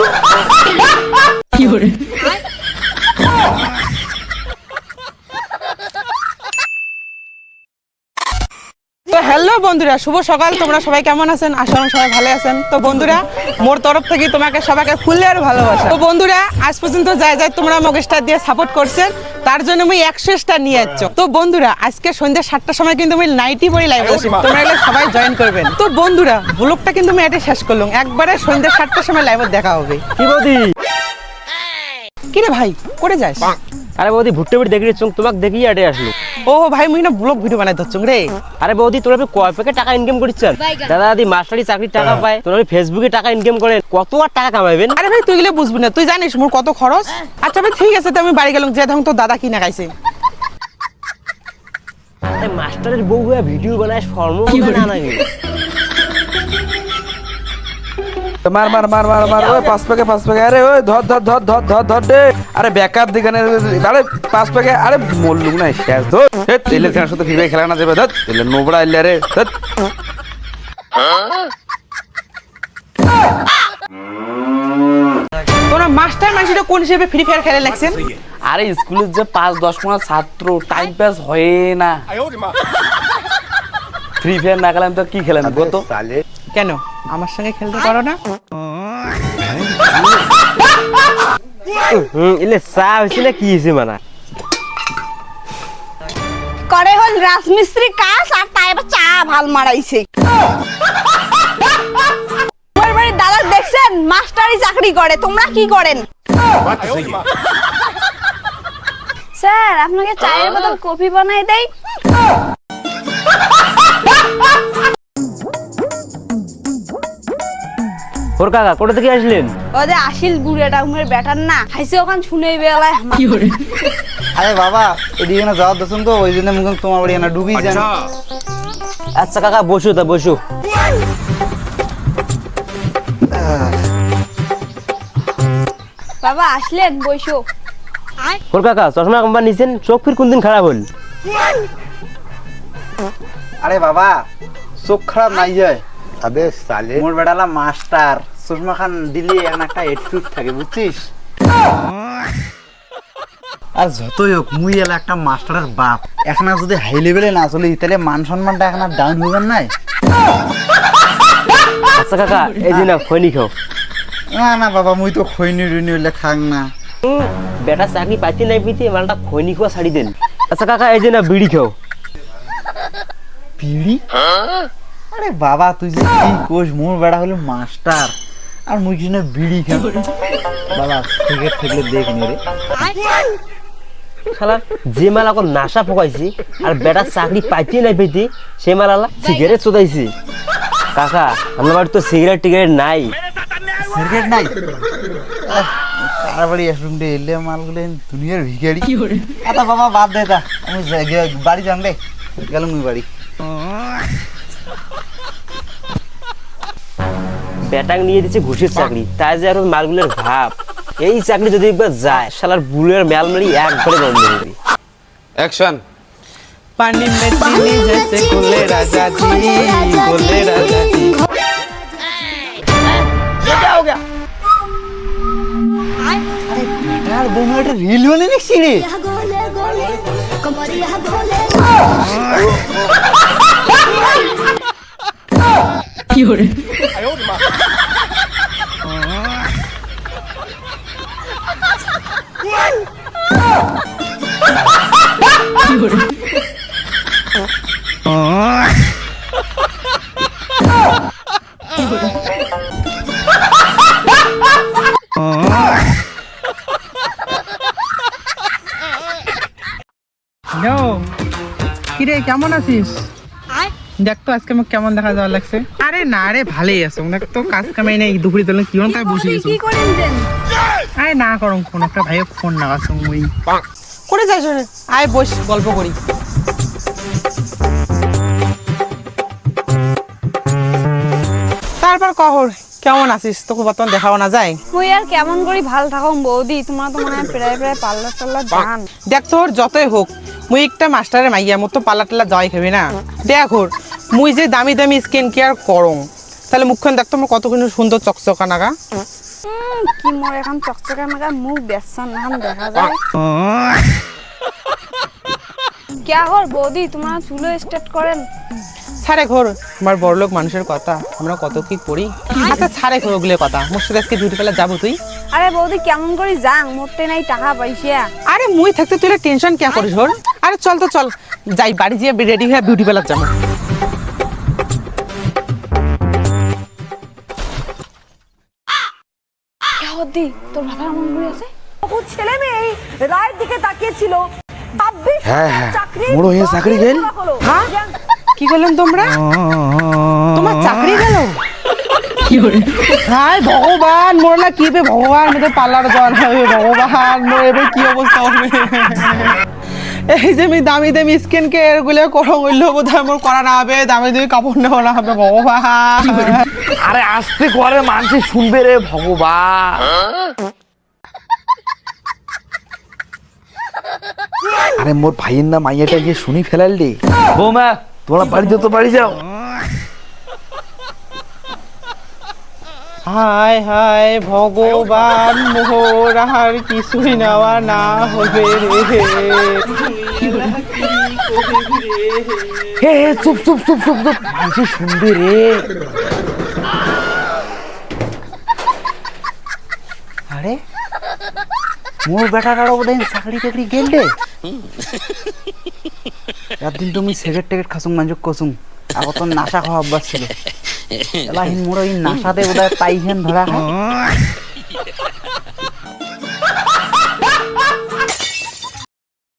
তো হ্যালো বন্ধুরা শুভ সকাল। তোমরা সবাই কেমন আছেন? আশা সবাই ভালো আছেন। তো বন্ধুরা মোর তরফ থেকে তোমাকে সবাইকে ফুললে আর ভালোবাসা। তো বন্ধুরা আজ পর্যন্ত যাই যাই তোমরা আমাকে স্টার দিয়ে সাপোর্ট করছেন তার জন্য আমি একশো স্টার নিয়ে যাচ্ছ তো বন্ধুরা আজকে সন্ধ্যা সাতটার সময় কিন্তু আমি নাইটি পরে লাইভ আছি। তোমরা এগুলো সবাই জয়েন করবেন। তো বন্ধুরা ব্লগটা কিন্তু আমি এটা শেষ করলাম। একবারে সন্ধ্যা সাতটার সময় লাইভে দেখা হবে। কি বৌদি? কিরে ভাই করে যাস? আরে বৌদি ভুট্টে ভুট্টে দেখি চুং তোমাকে দেখি আটে আসলো। ও ভাই মুই না ব্লগ ভিডিও বানাই ধরছুম রে। আরে বৌদি তোরা কয় প্যাকেট টাকা ইনকাম করছেন দাদা দাদি মাস্টারি চাকরির টাকা পায় তোরা ফেসবুকে টাকা ইনকাম করেন কত আর টাকা কামাইবেন? আরে ভাই তুই গেলে বুঝবি না তুই জানিস মোর কত খরচ? আচ্ছা ভাই ঠিক আছে তো আমি বাড়ি গেলাম যে তখন তোর দাদা কিনা খাইছে। আরে মাস্টারের বউ হয়ে ভিডিও বানায় শর্ম না নাকি? মার মার মার মার মার ওই পাঁচ প্যাকে পাঁচ প্যাকে আরে ওই ধর ধর ধর ধর ধর ধর দে। আরে ব্যাকআপ দিখানে আরে পাঁচ প্যাকে আরে মল্লুক না শেষ ধর। হে তেলে খেলার সাথে ফিরে খেলা না যাবে ধর। তেলে নোবড়া এলে রে ধর। তোরা মাস্টার মাসিটা কোন হিসেবে ফ্রি ফায়ার খেলে লাগছেন? আরে স্কুলের যে পাঁচ দশ মাস ছাত্র টাইম পাস হয় না। ফ্রি ফায়ার না খেলাম তো কি খেলেন কত কেন? আমার সঙ্গে খেলতে পারো না? হুম ইলে চা হয়েছিল কি হয়েছে মানে? করে হল রাজমিস্ত্রি কাজ আর তাই এবার চা ভালো মারাইছে বাড়ির দাদা দেখছেন মাস্টারি চাকরি করে তোমরা কি করেন স্যার আপনাকে চায়ের বদল কফি বানাই দেই। ওর কাকা কোথা থেকে আসলেন? ও যে আসিল বুড়েটা উমের ব্যাটার না হাইছে ওখান শুনেই বেলায় আমার আরে বাবা এদিকে না যাওয়ার তো ওই জন্য মুখ তোমার বাড়ি না ডুবি যান আচ্ছা। কাকা বসু তা বসু। বাবা আসলেন বইসো ওর কাকা চশমা কোম্পানি নিছেন চোখ ফির কোনদিন খারাপ হল? আরে বাবা চোখ খারাপ নাই যায় আবে সালে মোর বেড়ালা মাস্টার। চশমা খান দিলি এখন একটা এটিটিউড থাকে বুঝছিস? আর যতই হোক মুই এলা একটা মাস্টারের বাপ। এখন যদি হাই লেভেলে না চলি তাহলে মান সম্মানটা এখন আর ডাউন হইবেন নাই? আচ্ছা কাকা এই যে না খৈনি খাও। না না বাবা মুই তো খৈনি রুইনি হইলে খাং না। বেটা চাকরি পাইতে নাই পিতে মালটা খৈনি খাওয়া ছাড়ি দেন। আচ্ছা কাকা এই যে না বিড়ি খাও। পিড়ি আরে বাবা তুই যে কি কোষ? মোর বেড়া হলো মাস্টার। আর মুই কি না বিড়ি খাব? বাবা সিগারেট থাকলে দেখ নি রে। শালা যে মাল এখন নাশা ফোকাইছি আর বেটা চাকরি পাইতে নাই পেতে সে মাল আলা সিগারেট চোদাইছি। কাকা আমার বাড়ি তো সিগারেট টিগারেট নাই। সিগারেট নাই? বাড়ি আসুন রে এলে মালগুলো দুনিয়ার ভিখারি। আচ্ছা বাবা বাদ দে তা। আমি যাই- বাড়ি যাম রে। গেলাম মুই বাড়ি। বেটাক নিয়ে দিচ্ছে ঘুষের চাকরি তাই যে আর ওই মালগুলোর ভাব এই চাকরি যদি একবার যায় শালার বুলের মেল মারি একবারে বন্ধ হয়ে যাবে অ্যাকশন पानी में चीनी जैसे गोले राजा जी गोले राजा जी আর দু মিনিটের রিল বানিয়ে নিচ্ছি রে गोले गोले कमरिया गोले হ্যালো কিরে কেমন আছিস? দেখ তো আজকে আমাকে কেমন দেখা যাওয়ার লাগছে। আরে না রে ভালোই আছো। দেখ তো কাজ কামাই নেই দুপুরি তোলেন কি তাই বসে গেছো আরে না করম ফোন একটা ভাইও ফোন না আসো মুই করে যাইছ রে আয় বস গল্প করি। তারপর কহর কেমন আছিস? তোকে বর্তমান দেখাও না যায়? মুই আর কেমন করি ভালো থাকুম বৌদি তোমরা তো মনে হয় প্রায় প্রায় পার্লার টাল্লার যান দেখ তোর যতই হোক মুই একটা মাস্টারের মাইয়া মোর তো পাল্লা টাল্লা যাওয়াই খাবি না। দেখ ওর মুই যে দামি দামি স্কিন কেয়ার করং তাহলে মুখখান দেখ তো আমার কতক্ষণ সুন্দর চকচকা নাগা। কি মোর এখন চকচকা মেকা মুখ বেসান নাম দেখা যায়। ক্যা হর বৌদি তোমরা চুলো স্টার্ট করেন। ছাড়ে ঘোর আমার বড়লোক মানুষের কথা আমরা কত কি করি? আচ্ছা ছাড়ে ঘোর ওগুলো কথা মোর সাথে আজকে বিউটি পার্লার যাব তুই? আরে বৌদি কেমন করে যাং মোরতে নাই টাকা পয়সা। আরে মুই থাকতে তুই টেনশন কে করিস ঘোর? আরে চল তো চল যাই বাড়ি যেয়ে রেডি হয়ে বিউটি পার্লার যাব। হদি তোর এমন ঘুরে আছে? ছেলে মেয়ে রায়ের দিকে তাকিয়েছিল। হ্যাঁ, হ্যাঁ। বড় হয়ে চাকরি গেল? হ্যাঁ? কি করলেন তোমরা? তোমার চাকরি গেল? ভগবান মোর না কি ভগবান মোদের পার্লার জন হবে ভগবান মোর এবার কি অবস্থা হবে? এই যে আমি দামি দামি স্কিন কেয়ারগুলো করো হইল বোধহয় মোর করা না হবে দামি দামি কাপড় নেওয়া না হবে ভগবান। আরে আস্তে করে মানুষ শুনবে রে ভগবান। আরে মোর ভাইয়ের না মাইয়াটা গিয়ে শুনি ফেলাল রে। বৌমা তোমরা বাড়ি যাও তো বাড়ি যাও। হায় হায় ভগবান মোহর, আর কিছুই নেওয়া না হবে রে। চুপ চুপ চুপ চুপ চুপ। মানুষ শুনবে রে। আরে, মোর বেটাটারও বোধ চাকরি টাকরি গেল একদিন তুমি সিগারেট টেকেট খাসুং, মাঞ্জুক কসুং আগত নাশা খাওয়া অভ্যাস ছিল। লাহিন মোড় নাসাতে বোধ পাইছেন ধরা